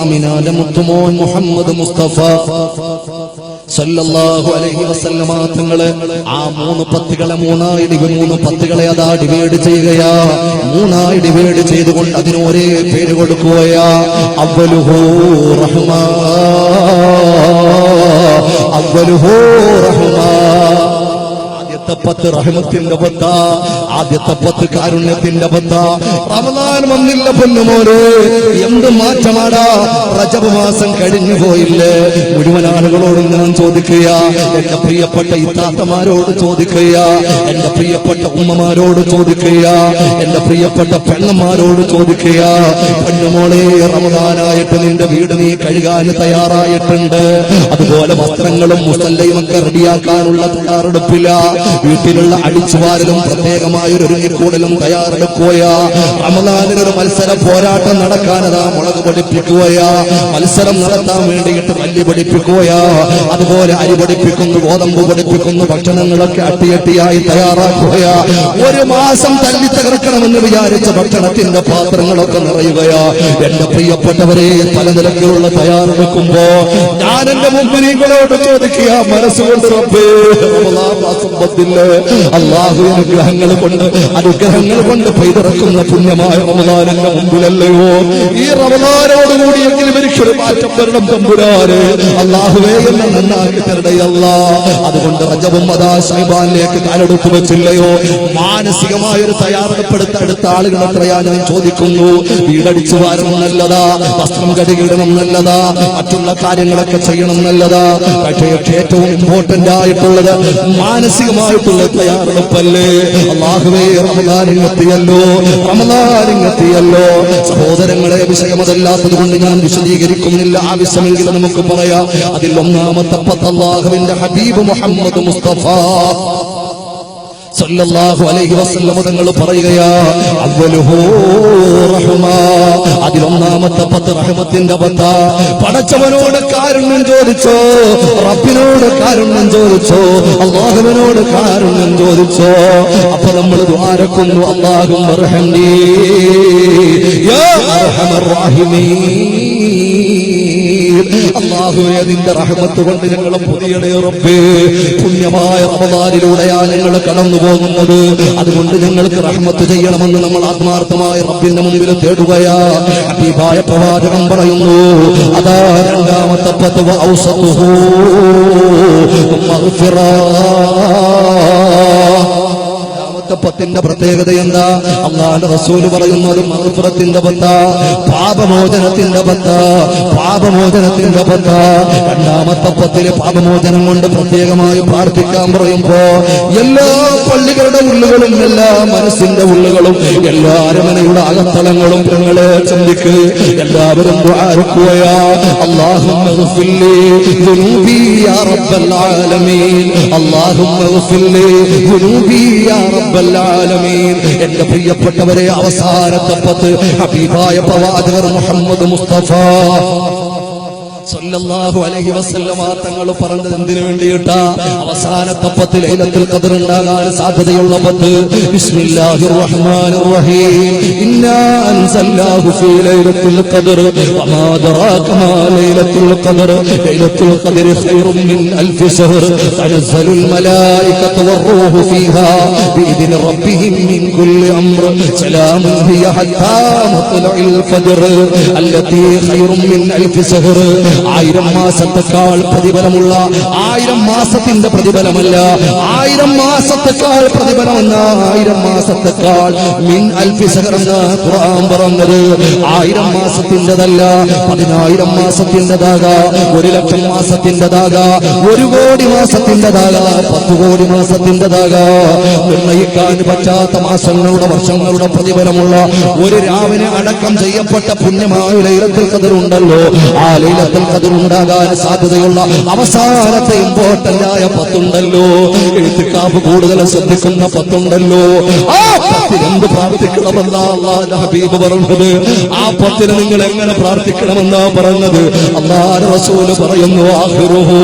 അമിനാന്റെ മുത്തുമോൻ മുഹമ്മദ് മുസ്തഫ സല്ലല്ലാഹു അലൈഹി വസല്ലമ തങ്ങൾ ആ മൂന്ന് പത്തുകളെ മൂന്നായി ഡിവൈ മൂന്ന് പത്തുകളെ അതാ ഡിവൈഡ് ചെയ്യുകയാ. മൂന്നായി ഡിവൈഡ് ചെയ്തുകൊണ്ട് അതിന് ഒരേ പേര് കൊടുക്കുകയാ. അവലുഹു റഹ്മാ. അവലുഹു റഹ്മാ. ആദ്യത്തെ പത്ത് റഹ്മത്തിന്റെ പത്ത. ആദ്യത്തെ പത്ത് കാരുണ്യത്തിന്റെ പത്ത റമദാൻ വന്നില്ല പൊന്നുമോരെ എന്ത് മാറ്റമാടാ? റജബ് മാസം കഴിഞ്ഞു പോയില്ലേ? മുഴുവൻ ആളുകളോടും ഞാൻ ചോദിക്കുക എന്റെ പ്രിയപ്പെട്ട ഇത്താത്തമാരോട് ചോദിക്കുക എന്റെ പ്രിയപ്പെട്ട ഉമ്മമാരോട് ചോദിക്കുക എന്റെ പ്രിയപ്പെട്ട പെണ്ണന്മാരോട് ചോദിക്കുക പെണ്ണുമോളെ റമദാനായിട്ട് നിന്റെ വീട് നീ കഴുകാൻ തയ്യാറായിട്ടുണ്ട്. അതുപോലെ വസ്ത്രങ്ങളും മുസല്ലയും ഒക്കെ റെഡിയാക്കാനുള്ള തയ്യാറെടുപ്പില്ല വീട്ടിലുള്ള അടിച്ചുവാരലും പ്രത്യേകമായ ഒരു ഒരുങ്ങിക്കൂടലും തയ്യാറെടുക്കുകയാ. റമദാനിനൊരു മത്സര പോരാട്ടം നടക്കാനതാ മുളക് പഠിപ്പിക്കുകയാ മത്സരം നടത്താൻ വേണ്ടിയിട്ട് മല്ലി പഠിപ്പിക്കുകയാ അതുപോലെ അരി പഠിപ്പിക്കുന്നു ഗോതമ്പ് പഠിപ്പിക്കുന്നു ഭക്ഷണങ്ങളൊക്കെ അട്ടിയട്ടിയായി തയ്യാറാക്കുകയാ. ഒരു മാസം തല്ലി തകർക്കണമെന്ന് വിചാരിച്ച ഭക്ഷണത്തിന്റെ പാത്രങ്ങളൊക്കെ നിറയുകയാ. എന്റെ പ്രിയപ്പെട്ടവരെ പല നിലക്കുള്ള തയ്യാറെടുക്കുമ്പോ ഞാൻ എന്റെ മുമ്പിനീകളോട് ചോദിക്കുക മനസ്സുകൊണ്ട് അള്ളാഹു അനുഗ്രഹങ്ങൾ കൊണ്ട് അനുഗ്രഹങ്ങൾ കൊണ്ട് പെയ്തിറക്കുന്ന പുണ്യമായ റമദാനിന്റെ മുമ്പിലല്ലയോ? ഈ റമദാനോടുകൂടിയെങ്കിലും എനിക്കൊരു മാറ്റം വരണം തമ്പുരാന്. അള്ളാഹുവേ എന്നെ നന്നാക്കി തരണയല്ല അതുകൊണ്ട് റജബും അതാ സാഹിബാനിലേക്ക് കാലെടുത്ത് വെച്ചില്ലയോ? മാനസികമായ ഒരു തയ്യാറെടുപ്പെടുത്ത അടുത്ത ആളുകൾ ഞാൻ ചോദിക്കുന്നു. വീടടിച്ചു വാരണം നല്ലതാ. വസ്ത്രം കടികിടണം നല്ലതാ. മറ്റുള്ള കാര്യങ്ങളൊക്കെ ചെയ്യണം നല്ലതാ. പക്ഷേ ഏറ്റവും ഇമ്പോർട്ടന്റ് ആയിട്ടുള്ളത് മാനസികമായിട്ടുള്ള തയ്യാറെടുപ്പല്ലേ? അള്ളാഹുവേ റമദാനിങ്ങെത്തിയല്ലോ റമദാനിങ്ങെത്തിയല്ലോ സഹോദരങ്ങളെ വിഷയമതല്ലാത്തത് കൊണ്ട് ഞാൻ വിശദീകരിക്കുന്നില്ല. ആവശ്യമെങ്കിൽ നമുക്ക് പറയാം. അതിൽ ഒന്നാമത്തെ പത്ത് അള്ളാഹുവിന്റെ ഹബീബ് മുഹമ്മദ് മുസ്തഫ. സല്ലല്ലാഹു അലൈഹി വസല്ലം തങ്ങൾ പറയുകയാ അവലുഹു റഹ്മാ. അതിലൊന്നാമത്തെ പത്ത് റഹ്മത്തിന്റെ പത്ത. പടച്ചവനോട് കാരുണ്യം ചോദിച്ചോ റബ്ബിനോട് കാരുണ്യം ചോദിച്ചോ അള്ളാഹുവിനോട് കാരുണ്യം ചോദിച്ചോ. അപ്പൊ നമ്മൾ ദ്വാരക്കുന്നു അള്ളാഹും റഹ്മീ യാ അർഹമർ റഹീമീൻ. അള്ളാഹുവെ നിന്റെ റഹ്മത്ത് കൊണ്ട് ഞങ്ങളെ പുതിയടേ റബ്ബേ. പുണ്യമായ റമദാനിലൂടെയാണ് ഞങ്ങൾ കടന്നു പോകുന്നത് അതുകൊണ്ട് ഞങ്ങൾക്ക് റഹ്മത്ത് ചെയ്യണമെന്ന് നമ്മൾ ആത്മാർത്ഥമായ റബ്ബിന്റെ മുമ്പിൽ തേടുകയാ. ഹബീബായ പ്രവാചകം പറയുന്നു അതാ രണ്ടാമത്തെ പത്ത് ഔസത്തുഹു മാർക്കപ്പത്തിന്റെ പ്രത്യേകത എന്താ? അള്ളാഹുന്റെ റസൂൽ പറയുന്നത് മറുപ്പുറത്തിന്റെ പത്ത. പാപമോചനത്തിന്റെ പത്ത. പാപമോചനത്തിന്റെ പത്ത. രണ്ടാമത്തെ പത്തിലെ പാപമോചനം കൊണ്ട് പ്രത്യേകമായി പ്രാർത്ഥിക്കാൻ പറയുമ്പോ എല്ലാ പള്ളികളുടെ ഉള്ളുകളും എല്ലാ മനസ്സിന്റെ ഉള്ളുകളും എല്ലാ അരമനയുടെ അകത്തളങ്ങളും ഞങ്ങളെ ചിന്തിക്ക് എല്ലാവരും ആർക്കുകയാ അള്ളാഹും അള്ളാഹും റബ്ബല്ലാലമീൻ. എന്റെ പ്രിയപ്പെട്ടവരെ അവസാനത്തെ പത്ത് അബീബായ പ്രവാചകർ മുഹമ്മദ് മുസ്തഫ. സല്ലല്ലാഹു അലൈഹി തങ്ങൾ പറഞ്ഞത് എന്തിനു വേണ്ടിയിട്ട? അവസാനത്തെ പത്ത് ലൈലത്തിൽ കതിരുണ്ടാകാൻ സാധ്യതയുള്ള പത്ത്. ബിസ്മില്ലാഹിർ റഹ്മാനിർ റഹീം. ഫീ ദറാക മാ ലൈലത്തുൽ ലൈലത്തുൽ അൽഫ് ഫീഹാ. റബ്ബിഹിം മിൻ കുല്ലി ഹിയ ഹത്താ അൽഫ് ആയിരം മാസത്തെക്കാൾ പ്രതിഫലമുള്ള ആയിരം മാസത്തിന്റെ പ്രതിഫലമല്ല ആയിരം മാസത്തെക്കാൾ പ്രതിഫലമെന്ന ആയിരം മാസത്തെക്കാൾ മിൻ അൽഫിസകർന്ന ഖുർആൻ പറഞ്ഞത് ആയിരം മാസത്തിന്റെതല്ല പതിനായിരം മാസത്തിന്റെതാകാ ഒരു ലക്ഷം മാസത്തിന്റെതാകാ ഒരു കോടി മാസത്തിന്റെതാകാ പത്ത് കോടി മാസത്തിന്റെതാകാ. നിർണയിക്കാൻ പറ്റാത്ത മാസങ്ങളുടെ വർഷങ്ങളുടെ പ്രതിഫലമുള്ള ഒരു രാവിനെ അടക്കം ചെയ്യപ്പെട്ട പുണ്യമായ ലൈലത്തിൽ കതിരുണ്ടല്ലോ ആ ലൈലത്തിൽ കതിരുണ്ടാകാൻ സാധ്യതയുള്ള അവസാനത്തെ ഇമ്പോർട്ടന്റ് ആയ പത്തുണ്ടല്ലോ. എഴുത്തുക്കാപ്പ് കൂടുതൽ ശ്രദ്ധിക്കുന്ന പത്തുണ്ടല്ലോ. ആ പത്തിൽ എന്ത് പ്രാർത്ഥിക്കണമെന്നാ അള്ളാന്റെ ഹബീബ് പറഞ്ഞത്? ആ പത്തിന് നിങ്ങൾ എങ്ങനെ പ്രാർത്ഥിക്കണമെന്നാ പറഞ്ഞത്? അള്ളാഹ് പറയുന്നു ആഹിറുഹോ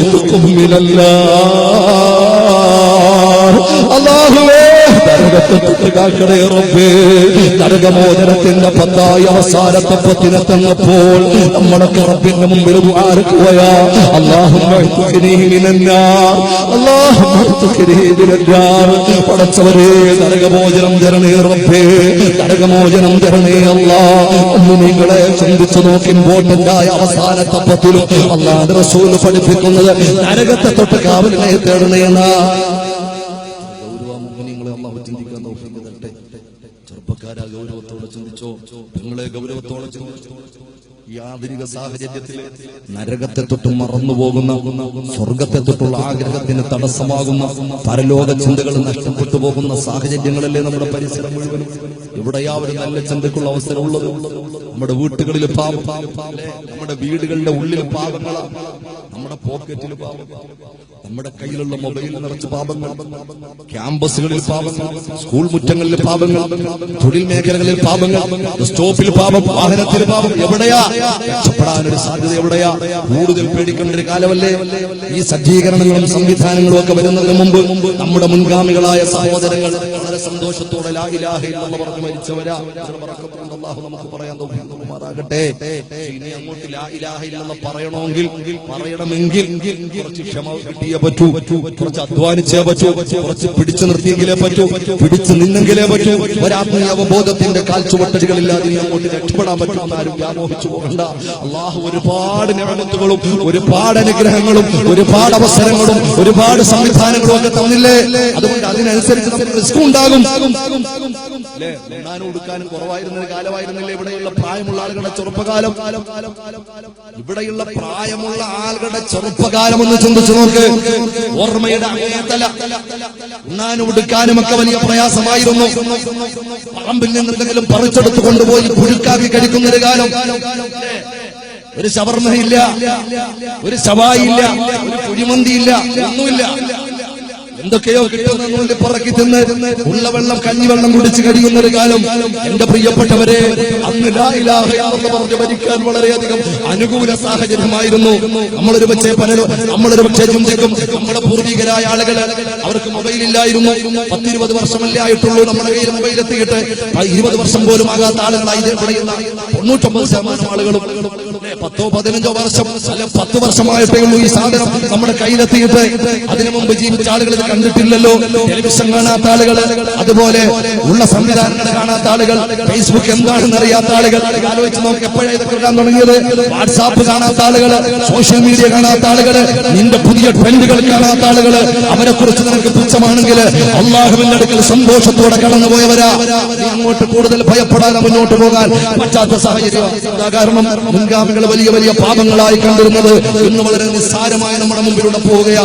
ഇതുക്കും അള്ളാഹുവേ നരകമോചനത്തിന്റെ പത്തായ അവസാനത്തെ പത്തിനെ തന്നപ്പോൾ നമ്മളൊക്കെ റബ്ബിന്റെ മുമ്പിൽ ആർക്കുകയാ അള്ളാഹും പടച്ചവരെ നരകമോചനം തരണേ റബ്ബേ. നരകമോചനം തരണേ അല്ലാ. ഒന്ന് നിങ്ങളെ ചിന്തിച്ചു നോക്കുമ്പോൾ ഉണ്ടായ അവസാനത്തെ പത്തിലും അള്ളാഹ് റസൂൽ പഠിപ്പിക്കുന്നത് നരകത്തെ തൊട്ട് കാവലിനെ തേടണേ നിങ്ങളെ ചിന്തിച്ചോ ഈ ആധുനിക സാഹചര്യത്തിൽ നരകത്തെ തൊട്ട് മറന്നു പോകുന്ന സ്വർഗത്തെ തൊട്ടുള്ള ആഗ്രഹത്തിന് തടസ്സമാകുന്ന പരലോക ചിന്തകൾ നഷ്ടപ്പെട്ടു പോകുന്ന സാഹചര്യങ്ങളല്ലേ നമ്മുടെ പരിസരം മുഴുവനും. എവിടെയാ നല്ല ചിന്തക്കുള്ള അവസരമുള്ളത്? നമ്മുടെ വീട്ടുകളിൽ പാപം? നമ്മുടെ വീടുകളുടെ ഉള്ളിൽ പാപങ്ങളാ നമ്മുടെ പോക്കറ്റിൽ പാപം നമ്മുടെ കയ്യിലുള്ള മൊബൈൽ നിറച്ച് പാപങ്ങൾ ക്യാമ്പസുകളിൽ പാപങ്ങൾ സ്കൂൾ മുറ്റങ്ങളിൽ പാപങ്ങൾ തൊഴിൽ മേഖലകളിൽ പാപങ്ങൾ സ്റ്റോപ്പിൽ പാപം വാഹനത്തിൽ പാപം എവിടെയാ? രക്ഷപ്പെടാനൊരു സാധ്യത എവിടെയാ? കൂടുതൽ പേടിക്കേണ്ട ഒരു കാലമല്ലേ? ഈ സജ്ജീകരണങ്ങളും സംവിധാനങ്ങളും ഒക്കെ വരുന്നതിന് മുമ്പ് നമ്മുടെ മുൻഗാമികളായ സഹോദരങ്ങൾ വളരെ സന്തോഷത്തോടെ പറഞ്ഞ് നമുക്ക് പറയാൻ അങ്ങോട്ട് ഇല്ലല്ലാഹ് പറയണമെങ്കിൽ പറയണമെങ്കിൽ കുറച്ച് ക്ഷമ കിട്ടിയേ പറ്റൂ കുറച്ച് അധ്വാനിച്ചേ പറ്റൂ കുറച്ച് പിടിച്ചു നിർത്തിയെങ്കിലേ പറ്റൂ പിടിച്ചു നിന്നെങ്കിലേ പറ്റൂ. ഒരാത്മീയ അവബോധത്തിന്റെ കാൽച്ചുവട്ടലുകളില്ലാതെ ഇനി അങ്ങോട്ട് രക്ഷപ്പെടാൻ പറ്റും ആരും വ്യാമോഹിച്ചു പോകണ്ട. അള്ളാഹു ഒരുപാട് നിഴമത്തുകളും ഒരുപാട് അനുഗ്രഹങ്ങളും ഒരുപാട് അവസരങ്ങളും ഒരുപാട് സംവിധാനങ്ങളും ഒക്കെ തന്നില്ലേ? അതുകൊണ്ട് അതിനനുസരിച്ച് നമുക്ക് റിസ്ക് ഉണ്ടാകും. ഉണ്ണാനും ഉടുക്കാനും കുറവായിരുന്ന കാലമായിരുന്നില്ലേ? ഇവിടെയുള്ള പ്രായമുള്ള ആളുകളുടെ ചെറുപ്പകാലം. ഇവിടെയുള്ള പ്രായമുള്ള ആളുകളുടെ ചെറുപ്പകാലം ഒന്ന് ചിന്തിച്ചു നോക്ക്. ഓർമ്മയുടെ അങ്ങേതല ഉണ്ണാനും ഉടുക്കാനും ഒക്കെ വലിയ പ്രയാസമായിരുന്നു. പറമ്പിൽ നിന്ന് എന്തെങ്കിലും പറിച്ചെടുത്ത് കൊണ്ടുപോയി കഴിക്കുന്ന ഒരു കാലം. ഒരു ശവർമ്മയില്ല ഒരു ശവായില്ല ഒരു കുഴിമന്തിയില്ല ഒന്നുമില്ല. എന്തൊക്കെയോ കിട്ടുന്ന പറക്കി തിന്ന് ഉള്ള വെള്ളം കഞ്ഞിവെള്ളം കുടിച്ച് കഴിയുന്ന ഒരു കാലം. എന്റെ പ്രിയപ്പെട്ടവരെ അന്ന് ഇല്ലല്ലാഹ് പറഞ്ഞ് ഭരിക്കാൻ വളരെയധികം അനുകൂല സാഹചര്യമായിരുന്നു. നമ്മളൊരു പക്ഷേ പലരും നമ്മളൊരു പക്ഷേ ചിന്തിക്കും നമ്മുടെ പൂർവികരായ ആളുകൾ അവർക്ക് മൊബൈൽ ഇല്ലായിരുന്നു. പത്തിരുപത് വർഷമല്ലേ ആയിട്ടുള്ളൂ നമ്മുടെ കയ്യിൽ മൊബൈൽ എത്തിയിട്ട്. ഇരുപത് വർഷം പോലും ആകാത്ത ആളുകളായി തൊണ്ണൂറ്റൊമ്പത് ശതമാനം ആളുകളും പത്തോ പതിനഞ്ചോ വർഷം അല്ല പത്ത് വർഷമായിട്ടേ ഉള്ളൂ ഈ സാധനം നമ്മുടെ കയ്യിലെത്തിയിട്ട് അതിനു മുമ്പ് ജീവിച്ച ആളുകൾ ഇത് കണ്ടിട്ടില്ലല്ലോ. ടെലിവിഷൻ കാണാത്ത ആളുകൾ അതുപോലെ ഉള്ള സംവിധാനങ്ങൾ കാണാത്ത ആളുകൾ ഫേസ്ബുക്ക് എന്താണെന്ന് അറിയാത്ത ആളുകൾ ആലോചിച്ച് നോക്കി എപ്പോഴാണ് ഇതൊക്കെ തുടങ്ങിയത്. വാട്സാപ്പ് കാണാത്ത ആളുകൾ സോഷ്യൽ മീഡിയ കാണാത്ത ആളുകൾ നിന്റെ പുതിയ ട്രെൻഡുകൾ കാണാത്ത ആളുകൾ അവരെ കുറിച്ച് നിനക്ക് തുച്ഛമാണെങ്കിൽ അള്ളാഹുവിന്റെ അടുക്കൽ സന്തോഷത്തോടെ കടന്നുപോയവരാ. അങ്ങോട്ട് കൂടുതൽ ഭയപ്പെടാതെ മുന്നോട്ട് പോകാൻ പറ്റാത്ത സാഹചര്യം കാരണം? മുൻഗാമികൾ വലിയ വലിയ പാപങ്ങളായി കണ്ടിരുന്നത് ഇന്ന് വളരെ നിസ്സാരമായി നമ്മുടെ മുമ്പിലൂടെ പോവുകയാ.